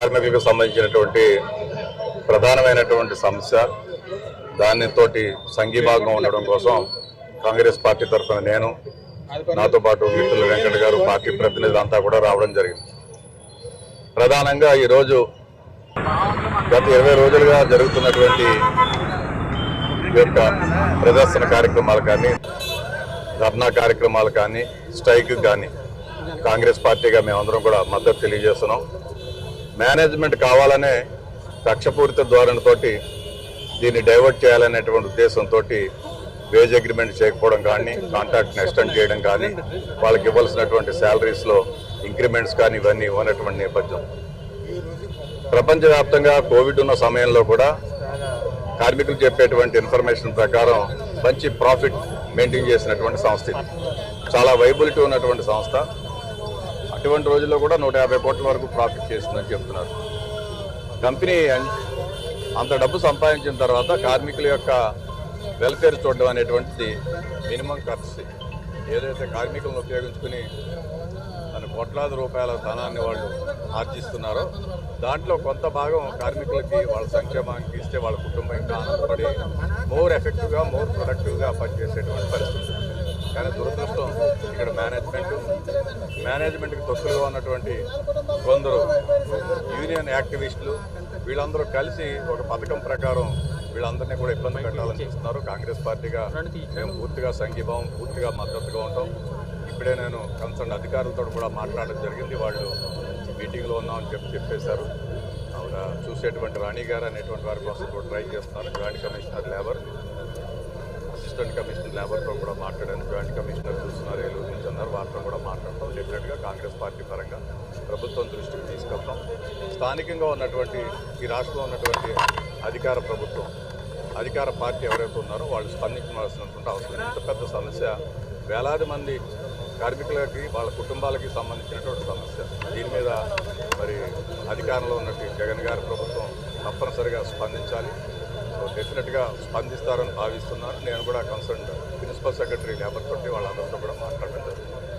కార్మికులకు సంబంధించినటువంటి ప్రధానమైనటువంటి సమస్య దానితోటి సంఘీభాగం ఉండడం కోసం కాంగ్రెస్ పార్టీ తరఫున నేను నాతో పాటు మిత్రులు వెంకట గారు పార్టీ ప్రతినిధులంతా కూడా రావడం జరిగింది. ప్రధానంగా ఈరోజు గత ఇరవై రోజులుగా జరుగుతున్నటువంటి ఈ యొక్క ప్రదర్శన కార్యక్రమాలు కానీ ధర్నా కార్యక్రమాలు కానీ స్ట్రైక్ కానీ కాంగ్రెస్ పార్టీగా మేమందరం కూడా మద్దతు తెలియజేస్తున్నాం. మేనేజ్మెంట్ కావాలనే కక్షపూరిత ధోరణితోటి దీన్ని డైవర్ట్ చేయాలనేటువంటి ఉద్దేశంతో వేజ్ అగ్రిమెంట్ చేయకపోవడం కానీ కాంట్రాక్ట్ని ఎక్స్టెండ్ చేయడం కానీ వాళ్ళకి ఇవ్వాల్సినటువంటి శాలరీస్లో ఇంక్రిమెంట్స్ కానీ ఇవన్నీ ఇవ్వనటువంటి నేపథ్యం. ప్రపంచవ్యాప్తంగా కోవిడ్ ఉన్న సమయంలో కూడా కార్మికులు చెప్పేటువంటి ఇన్ఫర్మేషన్ ప్రకారం మంచి ప్రాఫిట్ మెయింటైన్ చేసినటువంటి సంస్థ ఇది. చాలా వైబిలిటీ ఉన్నటువంటి సంస్థ. అటువంటి రోజుల్లో కూడా నూట యాభై కోట్ల వరకు ప్రాఫిట్ చేస్తుందని చెప్తున్నారు. కంపెనీ అంత డబ్బు సంపాదించిన తర్వాత కార్మికుల యొక్క వెల్ఫేర్ చూడడం అనేటువంటిది మినిమం ఖర్చు ఏదైతే కార్మికులను ఉపయోగించుకుని తన కోట్లాది రూపాయల ధనాన్ని వాళ్ళు ఆర్జిస్తున్నారో దాంట్లో కొంత భాగం కార్మికులకి వాళ్ళ సంక్షేమానికి ఇస్తే వాళ్ళ కుటుంబం ఇంకా ఆనందపడి మోర్ ఎఫెక్టివ్గా మోర్ ప్రొడక్టివ్గా పనిచేసేటువంటి పరిస్థితి. కానీ దురదృష్టం ఇక్కడ మేనేజ్మెంట్ మేనేజ్మెంట్కి తొత్తులుగా ఉన్నటువంటి కొందరు యూనియన్ యాక్టివిస్టులు వీళ్ళందరూ కలిసి ఒక పథకం ప్రకారం వీళ్ళందరినీ కూడా ఇబ్బంది పెట్టాలని చూస్తున్నారు. కాంగ్రెస్ పార్టీగా మేము పూర్తిగా సంఘీభావం పూర్తిగా మద్దతుగా ఉంటాం. ఇప్పుడే నేను కన్సర్న్ అధికారులతో కూడా మాట్లాడడం జరిగింది. వాళ్ళు మీటింగ్లో ఉన్నామని చెప్పి చెప్పేశారు. చూసేటువంటి రాణి గారు అనేటువంటి వారి కోసం కూడా ట్రై చేస్తున్నారు. Joint commissioner labour. Assistant commissioner లేబర్తో కూడా మాట్లాడాను. జాయింట్ కమిషనర్ చూస్తున్నారు ఏలూరు నుంచి అన్నారు వారితో కూడా మాట్లాడతాం. డెఫినెట్గా కాంగ్రెస్ పార్టీ పరంగా ప్రభుత్వం దృష్టికి తీసుకెళ్తాం. స్థానికంగా ఉన్నటువంటి ఈ రాష్ట్రంలో ఉన్నటువంటి అధికార ప్రభుత్వం అధికార పార్టీ ఎవరైతే ఉన్నారో వాళ్ళు స్పందించవలసినటువంటి అవసరం ఇంత పెద్ద సమస్య వేలాది మంది కార్మికులకి వాళ్ళ కుటుంబాలకి సంబంధించినటువంటి సమస్య. దీని మీద మరి అధికారంలో ఉన్నటువంటి జగన్ గారి ప్రభుత్వం తప్పనిసరిగా స్పందించాలి. డెఫినెట్గా స్పందిస్తారని భావిస్తున్నాను నేను కూడా కన్సర్న్ ప్రిన్సిపల్ సెక్రటరీ లేబర్ తోటి వాళ్ళందరితో కూడా మాట్లాడడం జరుగుతుంది.